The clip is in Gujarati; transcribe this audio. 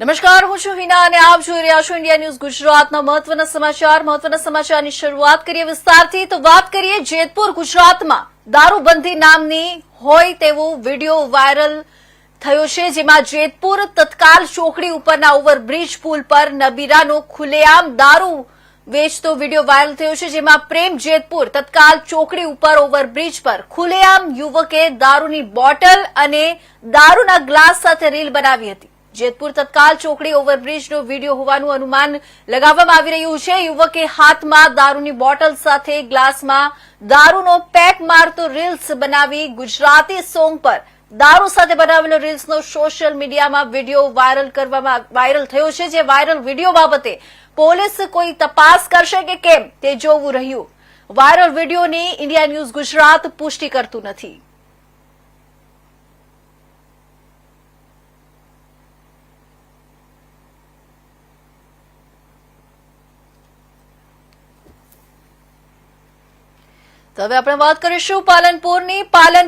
નમસ્કાર, હું છું હિના અને આપ જોઈ રહ્યા છો ઇન્ડિયા ન્યૂઝ ગુજરાતના મહત્વના સમાચાર. મહત્વના સમાચારની શરૂઆત કરીએ વિસ્તારથી. તો વાત કરીએ જેતપુર, ગુજરાતમાં દારૂબંધી નામની હોય તેવો વીડિયો વાયરલ થયો છે, જેમાં જેતપુર તત્કાલ ચોકડી ઉપરના ઓવરબ્રિજ પુલ પર નબીરાનો ખુલ્લેઆમ દારૂ વેચતો વીડિયો વાયરલ થયો છે, જેમાં પ્રેમ જેતપુર તત્કાલ ચોકડી ઉપર ઓવરબ્રિજ પર ખુલ્લેઆમ યુવકે દારૂની બોટલ અને દારૂના ગ્લાસ સાથે રીલ બનાવી હતી. જેતપુર તત્કાલ ચોકડી ઓવરબ્રિજનો વીડિયો હોવાનું અનુમાન લગાવવામાં આવી રહ્યું છે. યુવકે હાથમાં દારૂની બોટલ સાથે ગ્લાસમાં દારૂનો પેક મારતો રીલ્સ બનાવી ગુજરાતી સોંગ પર દારૂ સાથે બનાવેલો રીલ્સનો સોશિયલ મીડિયામાં વીડિયો વાયરલ કરવામાં વાયરલ થયો છે. જે વાયરલ વીડિયો બાબતે પોલીસ કોઈ તપાસ કરશે કે કેમ તે જોવું રહ્યું. વાયરલ વિડીયોની ઇન્ડિયા ન્યૂઝ ગુજરાત પુષ્ટિ કરતું નથી. તો હવે આપણે વાત કરીશું પાલનપુરની પાલન